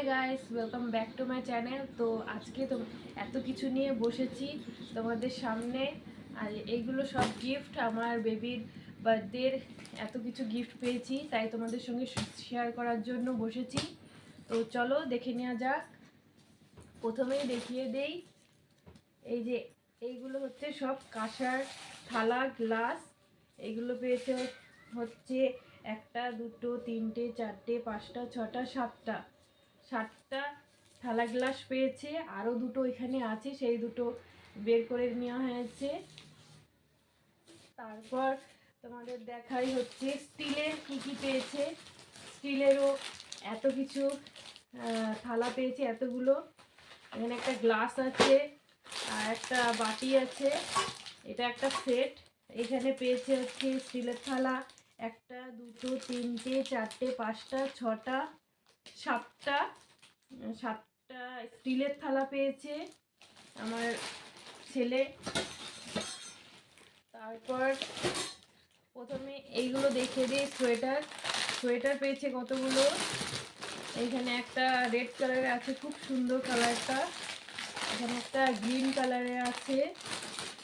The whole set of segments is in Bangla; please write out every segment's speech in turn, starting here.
Hi guys welcome back to my channel তো আজকে তো এত কিছু নিয়ে বসেছি তোমাদের সামনে। আর এইগুলো সব গিফট আমার বেবির বার্থডের এত কিছু গিফট পেয়েছি, তাই তোমাদের সঙ্গে শেয়ার করার জন্য বসেছি। তো চলো দেখে নেওয়া যাক। প্রথমেই দেখিয়ে দেই। এই যে এইগুলো হচ্ছে সব কাঁসার থালা গ্লাস এইগুলো পেয়েছে হচ্ছে একটা, দুটো, তিনটে, চারটে, পাঁচটা, ছটা, সাতটা। সাতটা থালা গ্লাস পেয়েছে আরও দুটো এখানে আছে, সেই দুটো বের করে নেওয়া হয়েছে। তারপর তোমাদের দেখাই হচ্ছে স্টিলের কী কী পেয়েছে। স্টিলেরও এত কিছু থালা পেয়েছে এতগুলো। এখানে একটা গ্লাস আছে, আর একটা বাটি আছে, এটা একটা সেট। এখানে পেয়েছে হচ্ছে স্টিলের থালা, একটা, দুটো, তিনটে, চারটে, পাঁচটা, ছটা। সাতটা সাতটা স্টিলের থালা পেয়েছে আমার ছেলে। তারপর প্রথমে এইগুলো দেখে দিই, সোয়েটার। সোয়েটার পেয়েছে কতগুলো? এখানে একটা রেড কালারের আছে, খুব সুন্দর কালারটা। এখানে একটা গ্রিন কালারের আছে।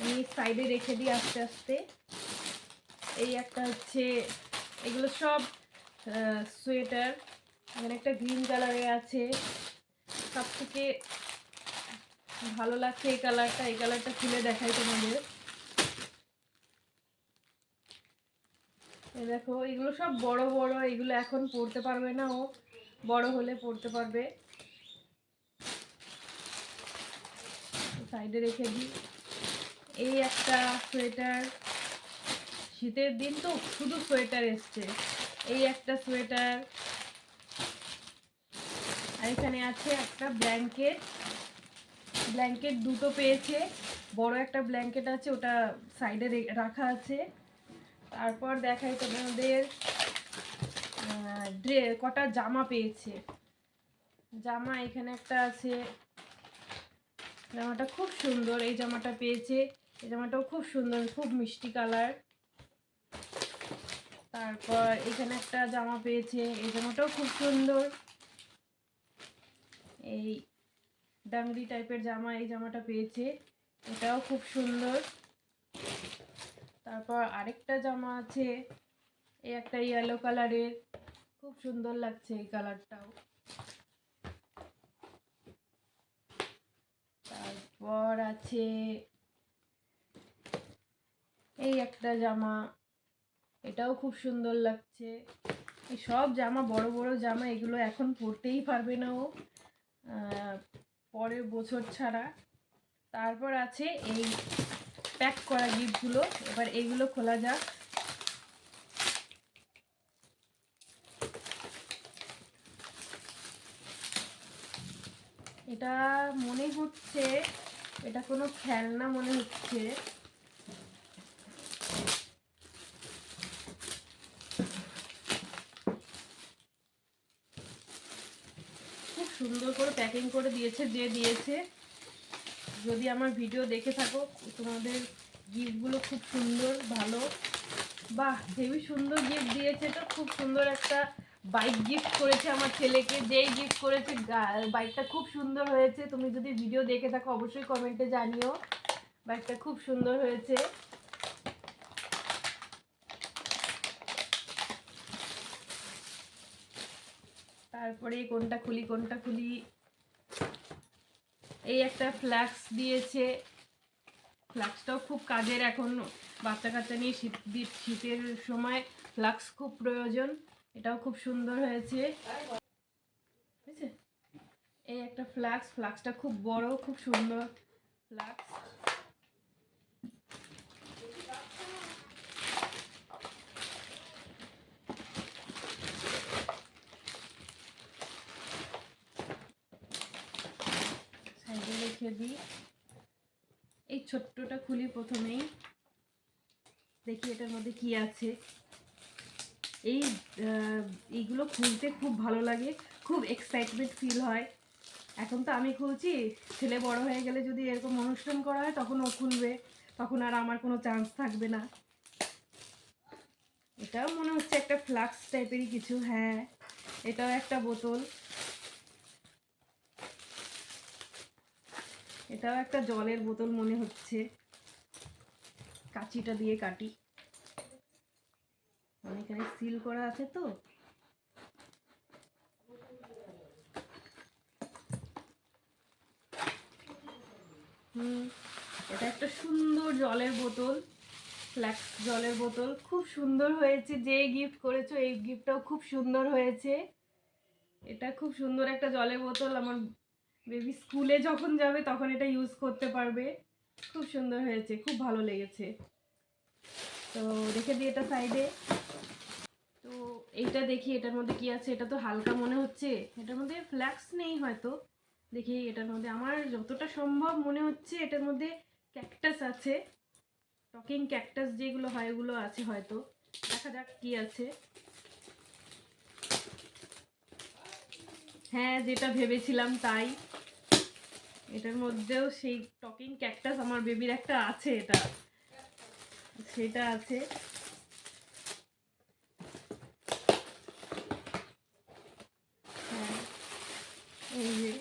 আমি সাইডে রেখে দিই আস্তে আস্তে। এই একটা হচ্ছে, এগুলো সব সোয়েটার। এখানে একটা গ্রিন কালারের আছে। সব থেকে ভালো লাগছে এই কালারটা এই কালারটা খুলে দেখাই তোমাদের। দেখো, এগুলো সব বড় বড়, এগুলো এখন পড়তে পারবে না ও। বড় হলে পড়তে পারবে। সাইডে রেখে দিই। এই একটা সোয়েটার। শীতের দিন তো শুধু সোয়েটার এসছে। এই একটা সোয়েটার। এখানে আছে একটা ব্ল্যাঙ্কেট ব্ল্যাঙ্কেট দুটো পেয়েছে। বড় একটা ব্ল্যাঙ্কেট আছে, ওটা সাইডে রাখা আছে। তারপর দেখাই তোমাদের ড্রে কটা জামা পেয়েছে। জামা এখানে একটা আছে। জামাটা খুব সুন্দর, এই জামাটা পেয়েছে। এই জামাটাও খুব সুন্দর, খুব মিষ্টি কালার তারপর এখানে একটা জামা পেয়েছে, এই জামাটাও খুব সুন্দর। এই ডাংরি টাইপের জামা, এই জামাটা পেয়েছে। এটাও খুব সুন্দর। তারপর আরেকটা জামা আছে, এই একটা ইয়েলো কালারের খুব সুন্দর লাগছে এই কালারটাও তারপর আছে এই একটা জামা। এটাও খুব সুন্দর লাগছে। এই সব জামা, বড় বড় জামা, এগুলো এখন পরতেই পারবে না ও। পরের বছর ছাড়া। তারপর আছে এই প্যাক করা গিফটগুলো। এবার এইগুলো খোলা যাক। এটা মনে হচ্ছে, এটা কোনো খেলনা মনে হচ্ছে খুব সুন্দর করে প্যাকিং করে দিয়েছে যে দিয়েছে। যদি আমার ভিডিও দেখে থাকো, তোমাদের গিফটগুলো খুব সুন্দর, ভালো। বাহ হেবি সুন্দর গিফট দিয়েছে তো, খুব সুন্দর একটা বাইক গিফট করেছে আমার ছেলেকে। যেই গিফট করেছে বাইকটা খুব সুন্দর হয়েছে। তুমি যদি ভিডিও দেখে থাকো, অবশ্যই কমেন্টে জানিও। বাইকটা খুব সুন্দর হয়েছে। তারপরে কোনটা খুলি কোনটা খুলি। এই একটা ফ্ল্যাক্স দিয়েছে। ফ্লাক্সটাও খুব কাজের এখন। বাচ্চা কাচ্চা নিয়ে শীত শীতের সময় ফ্লাক্স খুব প্রয়োজন। এটাও খুব সুন্দর হয়েছে? এই একটা ফ্লাক্স। ফ্লাক্সটা খুব বড়, খুব সুন্দর ফ্লাক্স সাইডে রেখে দিই। এই ছোট্টটা খুলি প্রথমেই। দেখি এটার মধ্যে কি আছে। এই এইগুলো খুলতে খুব ভালো লাগে। খুব এক্সাইটমেন্ট ফিল হয়। এখন তো আমি খুলছি, ছেলে বড় হয়ে গেলে যদি এরকম অনুষ্ঠান করা হয় তখন ও খুলবে। তখন আর আমার কোনো চান্স থাকবে না। এটাও মনে হচ্ছে একটা ফ্লাক্স টাইপেরই কিছু হ্যাঁ। এটাও একটা বোতল। এটাও একটা জলের বোতল মনে হচ্ছে। কাঁচিটা দিয়ে কাটি। এখানে সিল করা আছে তো। হুম, এটা একটা সুন্দর জলের বোতল, ফ্ল্যাক্স জলের বোতল। খুব সুন্দর হয়েছে, যে গিফট করেছ, এই গিফটটাও খুব সুন্দর হয়েছে। এটা খুব সুন্দর একটা জলের বোতল, আমার বেবি স্কুলে যখন যাবে, তখন এটা ইউজ করতে পারবে। খুব সুন্দর হয়েছে, খুব ভালো লেগেছে। তো রেখে দিই এটা সাইডে তো এইটা দেখি, এটার মধ্যে কি আছে? এটা তো হালকা মনে হচ্ছে। এটার মধ্যে ফ্ল্যাক্স নেই হয়তো। দেখি, এটার মধ্যে আমার যতটা সম্ভব মনে হচ্ছে, এটার মধ্যে ক্যাকটাস আছে। টকিং ক্যাকটাস যেগুলো হয়, ওগুলো আছে হয়তো। দেখা যাক কি আছে। হ্যাঁ যেটা ভেবেছিলাম তাই। এটার মধ্যেও সেই টকিং ক্যাকটাস আমার বেবির একটা আছে এটা। সেটা আছে। হ্যাঁ এই যে,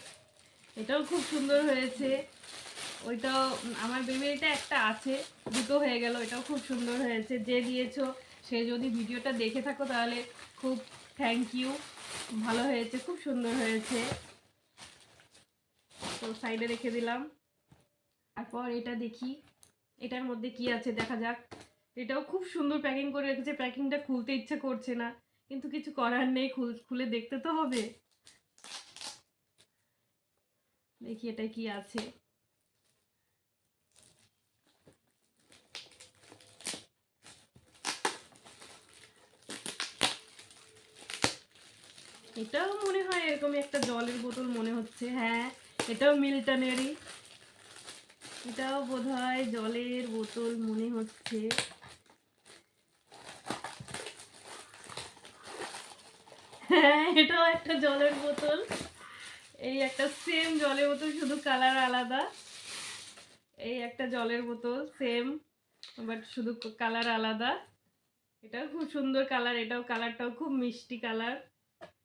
এটাও খুব সুন্দর হয়েছে। ওইটাও, আমার বেবির এটা একটা আছে, দুটো হয়ে গেল, এটাও খুব সুন্দর হয়েছে। যে দিয়েছ, সে যদি ভিডিওটা দেখে থাকো তাহলে খুব থ্যাংক ইউ ভালো হয়েছে, খুব সুন্দর হয়েছে। তো সাইডে রেখে দিলাম। তারপর এটা দেখি, এটার মধ্যে কি আছে দেখা যাক। এটাও খুব সুন্দর প্যাকিং করে রেখেছে, প্যাকিংটা খুলতে ইচ্ছে করছে না, কিন্তু কিছু করার নেই খুল- দেখতে তো হবে। দেখি এটা কি আছে। এটাও মনে হয় এরকমই একটা জলের বোতল মনে হচ্ছে হ্যাঁ। এটাও মিল্টনেরই এটাও বোধহয় জলের বোতল মনে হচ্ছে। হ্যাঁ এটাও একটা জলের বোতল। এই একটা সেম জলের বোতল, শুধু কালার আলাদা। এই একটা জলের বোতল সেম বাট শুধু কালার আলাদা। এটাও খুব সুন্দর কালার এটাও কালারটাও খুব মিষ্টি কালার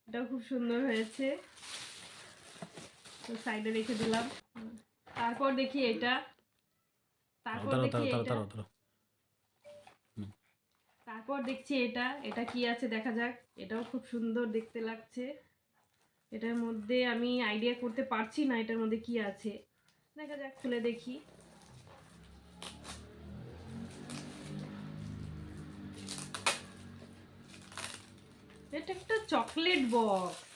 এটাও খুব সুন্দর হয়েছে। তো সাইডে রেখে দিলাম। তারপর দেখি এটা। তারপর দেখি এটা। তারপর দেখছি এটা। এটা কি আছে দেখা যাক। এটাও খুব সুন্দর দেখতে লাগছে। এটার মধ্যে আমি আইডিয়া করতে পারছি না এটার মধ্যে কি আছে। দেখা যাক খুলে দেখি। এটা একটা চকলেট বক্স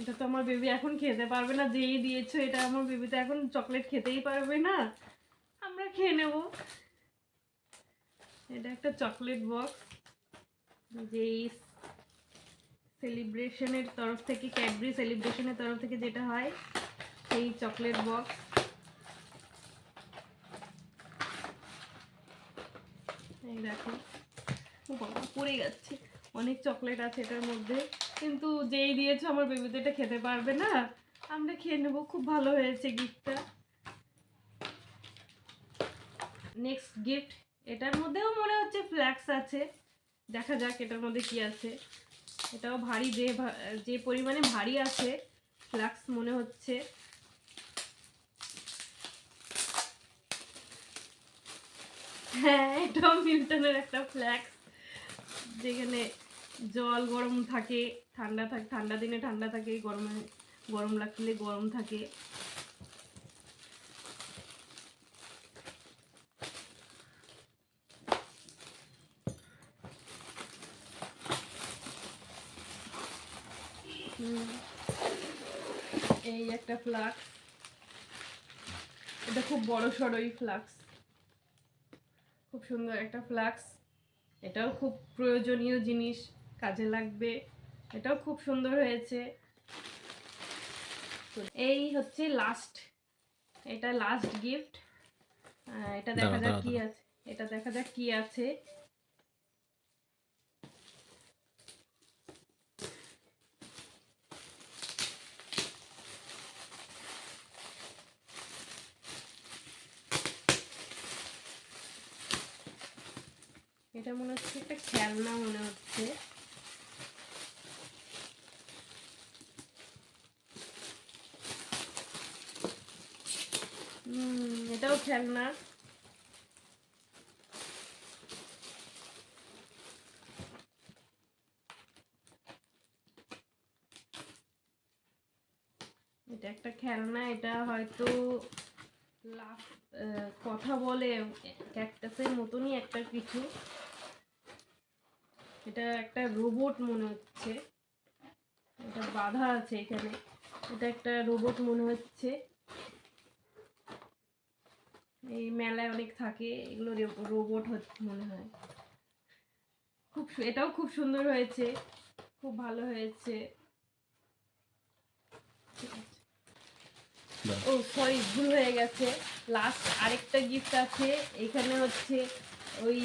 এটা তো আমার বেবি এখন খেতে পারবে না, যেই দিয়েছ এটা আমার বেবি তো এখন চকলেট খেতেই পারবে না। আমরা খেয়ে নেব। এটা একটা চকলেট বক্স যেই সেলিব্রেশনের তরফ থেকে ক্যাডবেরি সেলিব্রেশনের তরফ থেকে যেটা হয়, সেই চকলেট বক্স এই দেখো পড়ে যাচ্ছে অনেক চকলেট আছে এটার মধ্যে। কিন্তু যেই দিয়েছ আমার বেবি এটা খেতে পারবে না। আমরা খেয়ে নেব, খুব ভালো হয়েছে গিফটটা নেক্সট গিফট এটার মধ্যেও মনে হচ্ছে ফ্ল্যাক্স আছে। দেখা যাক এটার মধ্যে কি আছে। এটাও ভারী যে যে পরিমাণে ভারী আছে ফ্ল্যাক্স মনে হচ্ছে। হ্যাঁ এটাও মিল্টনের একটা ফ্ল্যাক্স যেখানে জল গরম থাকে, ঠান্ডা থাকে, ঠান্ডা দিনে ঠান্ডা থাকে গরমে গরম লাগলে গরম থাকে। এই একটা ফ্লাক্স। এটা খুব বড় সড়ই ফ্লাক্স। খুব সুন্দর একটা ফ্লাক্স। এটাও খুব প্রয়োজনীয় জিনিস। কাজে লাগবে। এটাও খুব সুন্দর হয়েছে। এই হচ্ছে লাস্ট এটা লাস্ট গিফট এটা দেখা যাক কি আছে। এটা দেখা যাক কি আছে। এটা মনে হচ্ছে একটা খেলনা মনে হচ্ছে। খেলনা এটা একটা খেলনা এটা হয়তো আহ, কথা বলে ক্যাকটাসের মতনই একটা কিছু এটা একটা রোবট মনে হচ্ছে। এটা বাধা আছে এখানে। এটা একটা রোবট মনে হচ্ছে। এই মেলায় অনেক থাকে এগুলো রোবট হচ্ছে মনে হয়। খুব এটাও খুব সুন্দর হয়েছে খুব ভালো হয়েছে। ও সরি ভুল হয়ে গেছে। লাস্ট আরেকটা গিফট আছে এখানে হচ্ছে ওই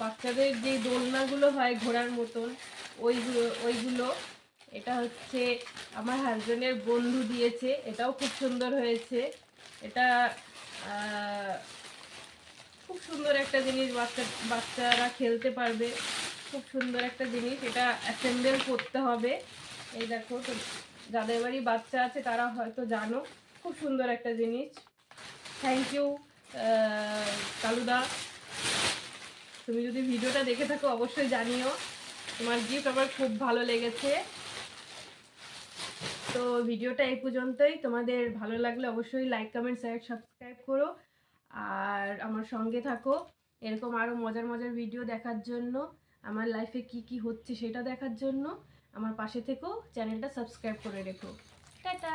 বাচ্চাদের যে দোলনাগুলো হয় ঘোড়ার মতন ওইগুলো ওইগুলো। এটা হচ্ছে আমার হাজবেন্ডের বন্ধু দিয়েছে এটাও খুব সুন্দর হয়েছে। এটা খুব সুন্দর একটা জিনিস বাচ্চা বাচ্চারা খেলতে পারবে। খুব সুন্দর একটা জিনিস। এটা অ্যাসেম্বল করতে হবে। এই দেখো তো, যাদের বাড়ি বাচ্চা আছে, তারা হয়তো জানো। খুব সুন্দর একটা জিনিস। থ্যাংক ইউ কালুদা। তুমি যদি ভিডিওটা দেখে থাকো, অবশ্যই জানিও। তোমার গিফট আমার খুব ভালো লেগেছে। তো ভিডিওটা এই পর্যন্তই। তোমাদের ভালো লাগলে অবশ্যই লাইক কমেন্ট শেয়ার সাবস্ক্রাইব করো। আর আমার সঙ্গে থাকো। এরকম আরও মজার মজার ভিডিও দেখার জন্য, আমার লাইফে কি কি হচ্ছে সেটা দেখার জন্য, আমার পাশে থেকেও চ্যানেলটা সাবস্ক্রাইব করে রেখো। টাটা!